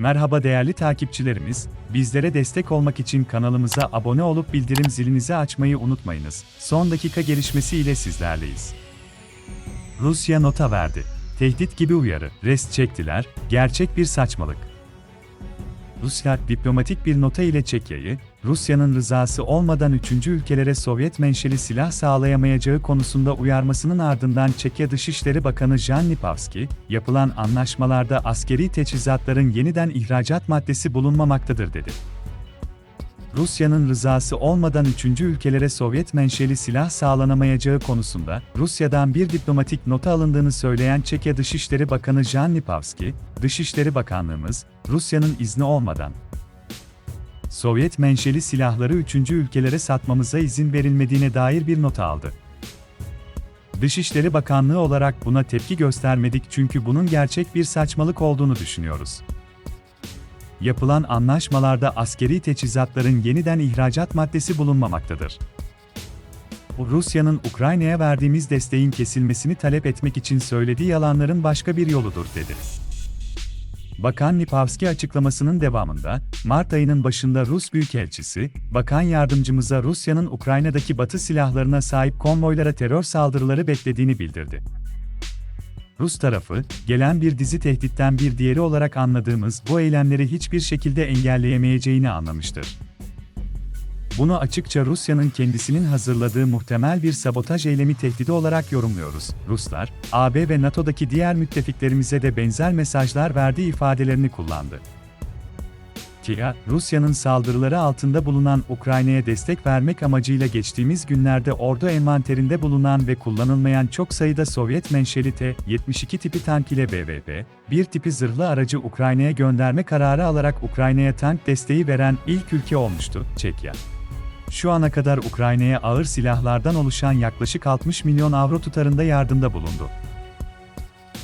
Merhaba değerli takipçilerimiz, bizlere destek olmak için kanalımıza abone olup bildirim zilinizi açmayı unutmayınız. Son dakika gelişmesi ile sizlerleyiz. Rusya nota verdi. Tehdit gibi uyarı, rest çektiler, gerçek bir saçmalık. Rusya, diplomatik bir nota ile Çekya'yı, Rusya'nın rızası olmadan üçüncü ülkelere Sovyet menşeli silah sağlayamayacağı konusunda uyarmasının ardından Çekya Dışişleri Bakanı Jan Lipavsky, yapılan anlaşmalarda askeri teçhizatların yeniden ihracat maddesi bulunmamaktadır dedi. Rusya'nın rızası olmadan üçüncü ülkelere Sovyet menşeli silah sağlanamayacağı konusunda Rusya'dan bir diplomatik nota alındığını söyleyen Çekya Dışişleri Bakanı Jan Lipavsky, Dışişleri Bakanlığımız, Rusya'nın izni olmadan Sovyet menşeli silahları üçüncü ülkelere satmamıza izin verilmediğine dair bir nota aldı. Dışişleri Bakanlığı olarak buna tepki göstermedik çünkü bunun gerçek bir saçmalık olduğunu düşünüyoruz. Yapılan anlaşmalarda askeri teçhizatların yeniden ihracat maddesi bulunmamaktadır. Bu Rusya'nın Ukrayna'ya verdiğimiz desteğin kesilmesini talep etmek için söylediği yalanların başka bir yoludur dedi. Bakan Lipavsky açıklamasının devamında, Mart ayının başında Rus Büyükelçisi, Bakan Yardımcımıza Rusya'nın Ukrayna'daki Batı silahlarına sahip konvoylara terör saldırıları beklediğini bildirdi. Rus tarafı, gelen bir dizi tehditten bir diğeri olarak anladığımız bu eylemleri hiçbir şekilde engelleyemeyeceğini anlamıştır. Bunu açıkça Rusya'nın kendisinin hazırladığı muhtemel bir sabotaj eylemi tehdidi olarak yorumluyoruz. Ruslar, AB ve NATO'daki diğer müttefiklerimize de benzer mesajlar verdiği ifadelerini kullandı. TİA, Rusya'nın saldırıları altında bulunan Ukrayna'ya destek vermek amacıyla geçtiğimiz günlerde ordu envanterinde bulunan ve kullanılmayan çok sayıda Sovyet menşeli T-72 tipi tank ile BVP, bir tipi zırhlı aracı Ukrayna'ya gönderme kararı alarak Ukrayna'ya tank desteği veren ilk ülke olmuştu, Çekya. Şu ana kadar Ukrayna'ya ağır silahlardan oluşan yaklaşık 60 milyon avro tutarında yardımda bulundu.